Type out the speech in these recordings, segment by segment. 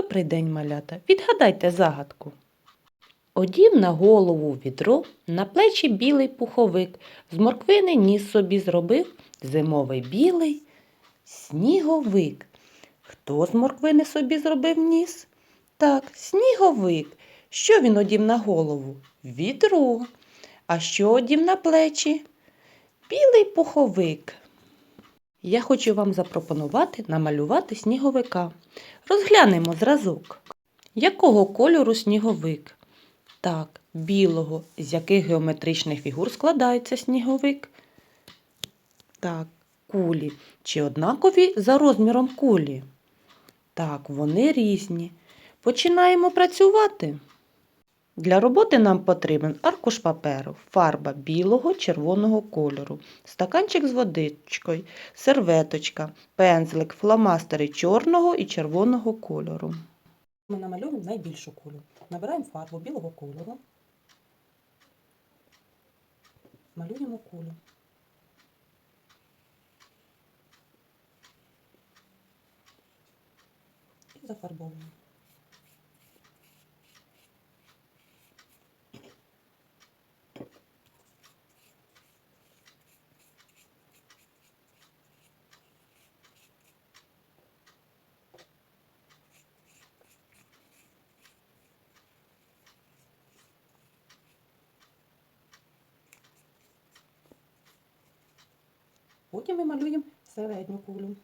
Добрий день, малята. Відгадайте загадку. Одів на голову відро, на плечі білий пуховик, з морквини ніс собі зробив зимовий білий сніговик. Хто з морквини собі зробив ніс? Так, сніговик. Що він одів на голову? Відро. А що одів на плечі? Білий пуховик. Я хочу вам запропонувати намалювати сніговика. Розглянемо зразок. Якого кольору сніговик? Так, білого. З яких геометричних фігур складається сніговик? Так, кулі. Чи однакові за розміром кулі? Так, вони різні. Починаємо працювати. Для роботи нам потрібен аркуш паперу, фарба білого, червоного кольору, стаканчик з водичкою, серветочка, пензлик, фломастери чорного і червоного кольору. Ми намалюємо найбільшу кулю. Набираємо фарбу білого кольору. Малюємо кулю. І зафарбовуємо. Потім ми малюємо середню кулю.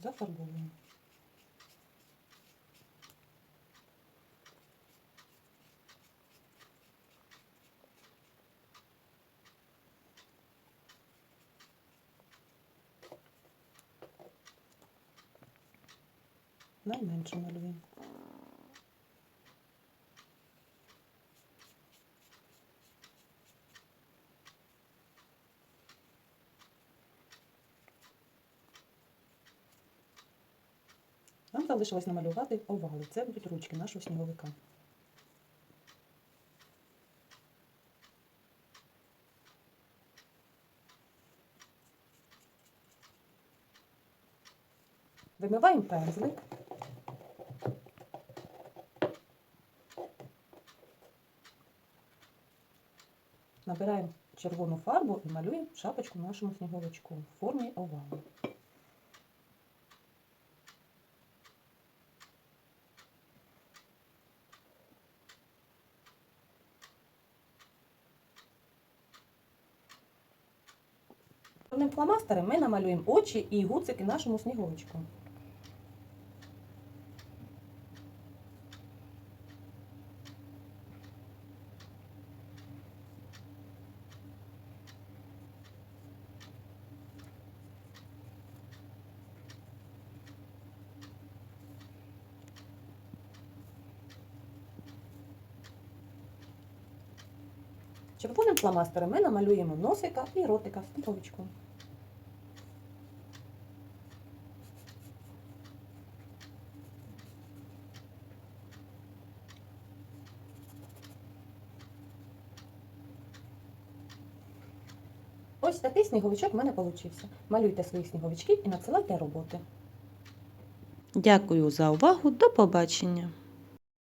Зафарбовуємо. Найменше малюємо. Нам залишилось намалювати овали. Це будуть ручки нашого сніговика. Вимиваємо пензлик. Набираємо червону фарбу і малюємо шапочку нашому сніговичку в формі овалу. Чорним фломастером ми намалюємо очі і гуцики нашому сніговичку. Червоним фломастером ми намалюємо носика і ротика сніговичку. Ось такий сніговичок в мене вийшов. Малюйте своїх сніговичків і надсилайте роботи. Дякую за увагу. До побачення.